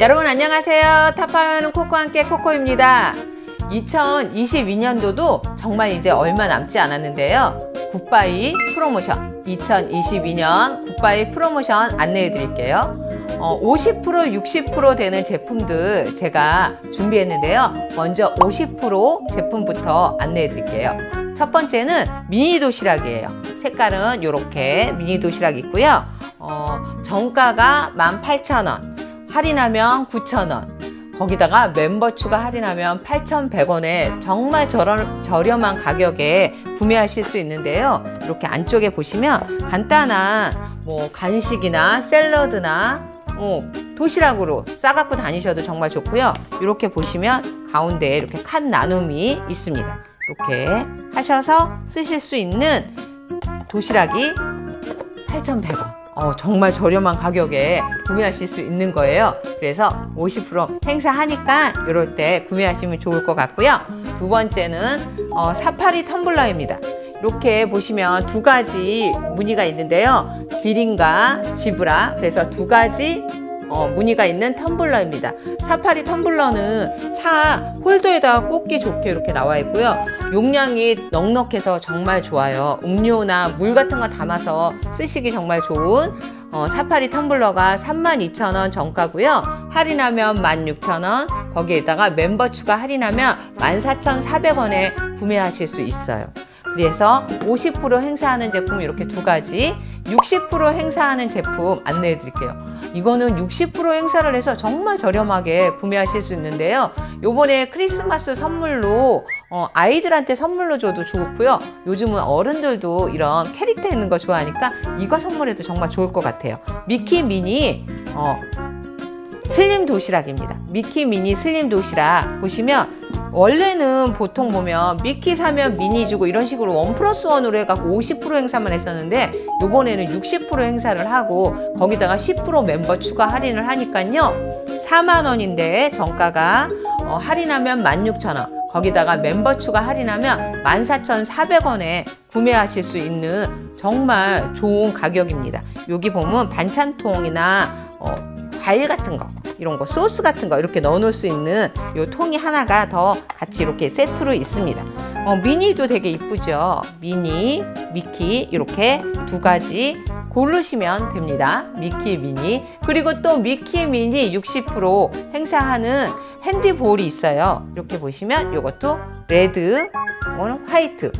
여러분 안녕하세요. 타파하는 코코와 함께 코코입니다. 2022년도도 정말 이제 얼마 남지 않았는데요. 굿바이 프로모션 2022년 굿바이 프로모션 안내해 드릴게요. 어, 50% 60% 되는 제품들 제가 준비했는데요. 먼저 50% 제품부터 안내해 드릴게요. 첫 번째는 미니 도시락이에요. 색깔은 이렇게 미니 도시락 있고요. 어, 정가가 18,000원. 할인하면 9,000원. 거기다가 멤버 추가 할인하면 8,100원에 정말 저렴, 저렴한 가격에 구매하실 수 있는데요. 이렇게 안쪽에 보시면 간단한 뭐 간식이나 샐러드나 어, 도시락으로 싸갖고 다니셔도 정말 좋고요. 이렇게 보시면 가운데에 이렇게 칸 나눔이 있습니다. 이렇게 하셔서 쓰실 수 있는 도시락이 8,100원. 어, 정말 저렴한 가격에 구매하실 수 있는 거예요. 그래서 50% 행사하니까 이럴 때 구매하시면 좋을 것 같고요. 두 번째는 어, 사파리 텀블러입니다. 이렇게 보시면 두 가지 무늬가 있는데요. 기린과 지브라. 그래서 두 가지 어, 무늬가 있는 텀블러입니다. 사파리 텀블러는 차 홀더에다가 꽂기 좋게 이렇게 나와 있고요. 용량이 넉넉해서 정말 좋아요. 음료나 물 같은 거 담아서 쓰시기 정말 좋은 어, 사파리 텀블러가 32,000원 정가고요. 할인하면 16,000원. 거기에다가 멤버 추가 할인하면 14,400원에 구매하실 수 있어요. 그래서 50% 행사하는 제품 이렇게 두 가지, 60% 행사하는 제품 안내해 드릴게요. 이거는 60% 행사를 해서 정말 저렴하게 구매하실 수 있는데요. 요번에 크리스마스 선물로 어, 아이들한테 선물로 줘도 좋고요. 요즘은 어른들도 이런 캐릭터 있는 거 좋아하니까 이거 선물해도 정말 좋을 것 같아요. 미키 미니 어, 슬림 도시락입니다. 미키 미니 슬림 도시락 보시면 원래는 보통 보면 미키 사면 미니 주고 이런 식으로 원 플러스 원으로 해갖고 50% 행사만 했었는데 요번에는 60% 행사를 하고 거기다가 10% 멤버 추가 할인을 하니까요. 4만 원인데 정가가 어, 할인하면 16,000원. 거기다가 멤버 추가 할인하면 14,400원에 구매하실 수 있는 정말 좋은 가격입니다. 여기 보면 반찬통이나 어, 과일 같은 거 이런 거 소스 같은 거 이렇게 넣어 놓을 수 있는 요 통이 하나가 더 같이 이렇게 세트로 있습니다. 어, 미니도 되게 이쁘죠. 미니, 미키 이렇게 두 가지 고르시면 됩니다. 미키 미니 그리고 또 미키 미니 60% 행사하는 핸디볼이 있어요. 이렇게 보시면 이것도 레드, 화이트.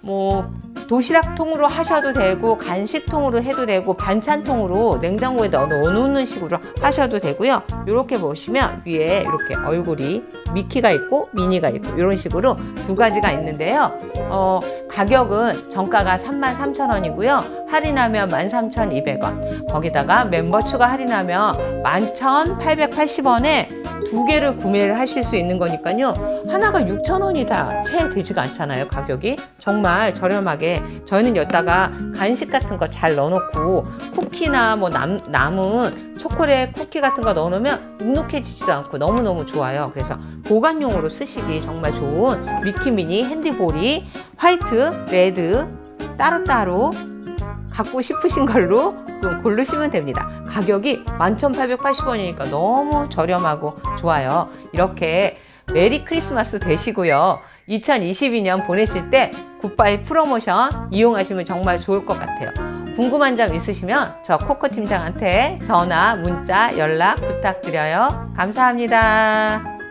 뭐 도시락통으로 하셔도 되고 간식통으로 해도 되고 반찬통으로 냉장고에 넣어 놓는 식으로 하셔도 되고요. 이렇게 보시면 위에 이렇게 얼굴이 미키가 있고 미니가 있고 이런 식으로 두 가지가 있는데요. 어, 가격은 정가가 33,000원이고요. 할인하면 13,200원. 거기다가 멤버 추가 할인하면 11,880원에 두 개를 구매를 하실 수 있는 거니까요. 하나가 6,000원이 다 채 되지가 않잖아요. 가격이. 정말 저렴하게. 저희는 여기다가 간식 같은 거 잘 넣어놓고 쿠키나 뭐 남, 남은 초콜릿 쿠키 같은 거 넣어놓으면 눅눅해지지도 않고 너무너무 좋아요. 그래서 보관용으로 쓰시기 정말 좋은 미키미니 핸디볼이 화이트, 레드 따로따로 갖고 싶으신 걸로 좀 고르시면 됩니다. 가격이 11,880원이니까 너무 저렴하고 좋아요. 이렇게 메리 크리스마스 되시고요. 2022년 보내실 때 굿바이 프로모션 이용하시면 정말 좋을 것 같아요. 궁금한 점 있으시면 저 코코 팀장한테 전화, 문자, 연락 부탁드려요. 감사합니다.